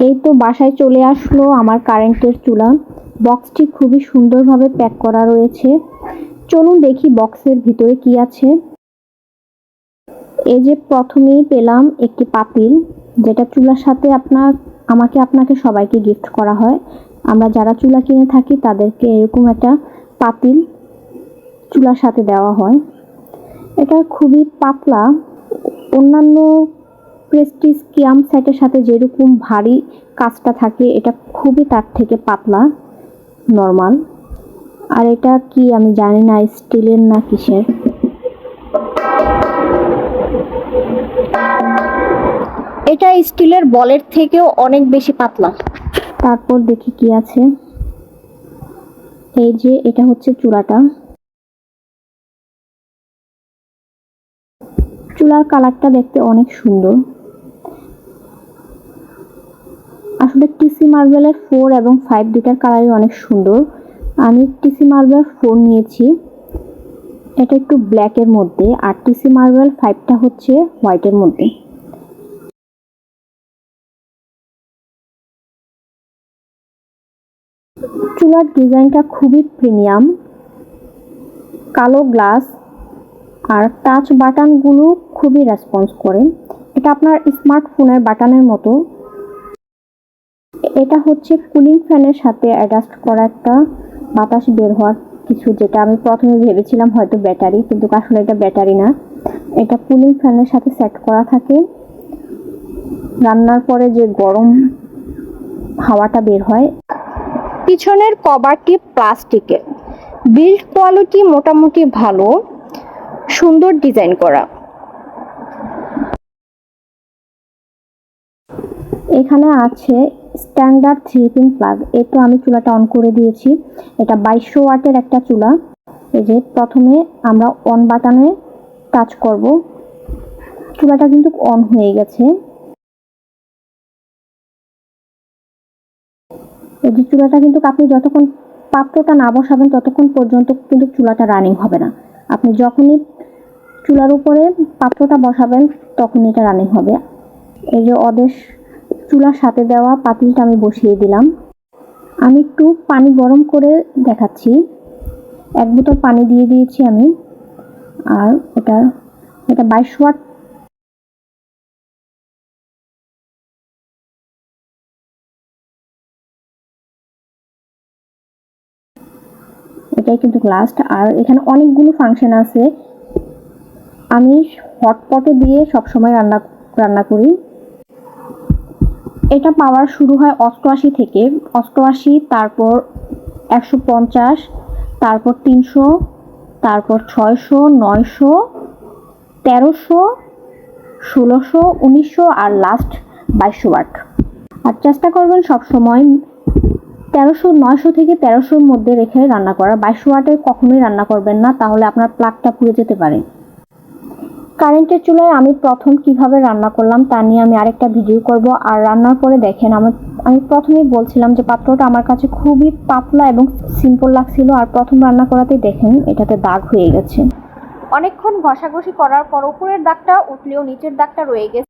এই তো বাসায় চলে আসলো আমার কারেন্টের চুলা। বক্সটি খুবই সুন্দরভাবে প্যাক করা রয়েছে। চলুন দেখি বক্সের ভিতরে কি আছে। এই যে প্রথমেই পেলাম একটি পাতিল, যেটা চুলার সাথে আপনার আমাকে আপনাকে সবাইকে গিফট করা হয়। আমরা যারা চুলা কিনে থাকি, তাদেরকে এরকম একটা পাতিল চুলার সাথে দেওয়া হয়। এটা খুবই পাতলা। অন্যান্য প্রেস্টিজ কিয়াম সেটের সাথে যেরকম ভারী কাজটা থাকে, এটা খুবই তার থেকে পাতলা নর্মাল আর এটা কি আমি জানি না, স্টিলের না কিসের? এটা স্টিলের বলের থেকেও অনেক বেশি পাতলা। তারপর দেখি কি আছে। এই যে, এটা হচ্ছে চূড়াটা চুলার কালারটা দেখতে অনেক সুন্দর। আসলে টিসি মার্বেলের ফোর এবং ফাইভ দুটার কালারই অনেক সুন্দর। আমি টিসি মার্বেল ফোর নিয়েছি। এটা একটু ব্ল্যাকের মধ্যে আর টিসি মার্বেল ফাইভটা হচ্ছে হোয়াইটের মধ্যে। চুলার ডিজাইনটা খুবই প্রিমিয়াম কালো গ্লাস আর টাচ বাটনগুলো খুবই রেসপন্স করে। এটা আপনার স্মার্টফোনের বাটনের মতো। এটা হচ্ছে কুলিং ফ্যানের সাথে অ্যাডাস্ট করা একটা বাতাস বের হওয়ার কিছু, যেটা আমি প্রথমে ভেবেছিলাম হয়তো ব্যাটারি, কিন্তু আসলে এটা ব্যাটারি না। এটা কুলিং ফ্যানের সাথে সেট করা থাকে। রান্নার পরে যে গরম হাওয়াটা বের হয়, পিছনের কভারটি প্লাস্টিকের। বিল্ড কোয়ালিটি মোটামুটি ভালো, সুন্দর ডিজাইন করা। এখানে আছে স্ট্যান্ডার্ড থ্রি পিন প্লাগ এই তো আমি চুলাটা অন করে দিয়েছি। এটা বাইশশো ওয়াটের একটা চুলা। এই যে প্রথমে আমরা অন বাটনে টাচ করব। চুলাটা কিন্তু অন হয়ে গেছে। এই যে চুলাটা কিন্তু আপনি যতক্ষণ পাত্রটা না বসাবেন ততক্ষণ পর্যন্ত কিন্তু চুলাটা রানিং হবে না। আপনি যখনই চুলার উপরে পাত্রটা বসাবেন তখন এটা রানিং হবে। এই যে অদেশ চুলার সাথে দেওয়া পাতিলটা আমি বসিয়ে দিলাম। আমি একটু পানি গরম করে দেখাচ্ছি। এক বোতল পানি দিয়ে দিয়েছি আমি। আর এটা এটা বাইশ ওয়াট। এটাই কিন্তু লাস্ট আর এখানে অনেকগুলো ফাংশন আছে। আমি হটপটে দিয়ে সবসময় রান্না রান্না করি। এটা পাওয়ার শুরু হয় অষ্টআশি থেকে। অষ্টআশি, তারপর একশো পঞ্চাশ, তারপর তিনশো, তারপর ছয়শো, নয়শো, তেরোশো, ষোলোশো, উনিশশো আর লাস্ট বাইশশো ওয়াট আর চেষ্টা করবেন সবসময় তেরোশো, নয়শো থেকে তেরোশোর মধ্যে রেখে রান্না করা। বাইশশো ওয়াটে কখনোই রান্না করবেন না, তাহলে আপনার প্লাগটা পুড়ে যেতে পারে। কারেন্টের চুলায় আমি প্রথম কীভাবে রান্না করলাম তা নিয়ে আমি আরেকটা ভিডিও করব। আর রান্নার পরে দেখেন, আমার, আমি প্রথমেই বলছিলাম যে পাত্রটা আমার কাছে খুবই পাতলা এবং সিম্পল লাগছিল। আর প্রথম রান্না করাতেই দেখেন, এটাতে দাগ হয়ে গেছে। অনেকক্ষণ ঘষাঘষি করার পর উপরের দাগটা উঠলেও নিচের দাগটা রয়ে গেছে।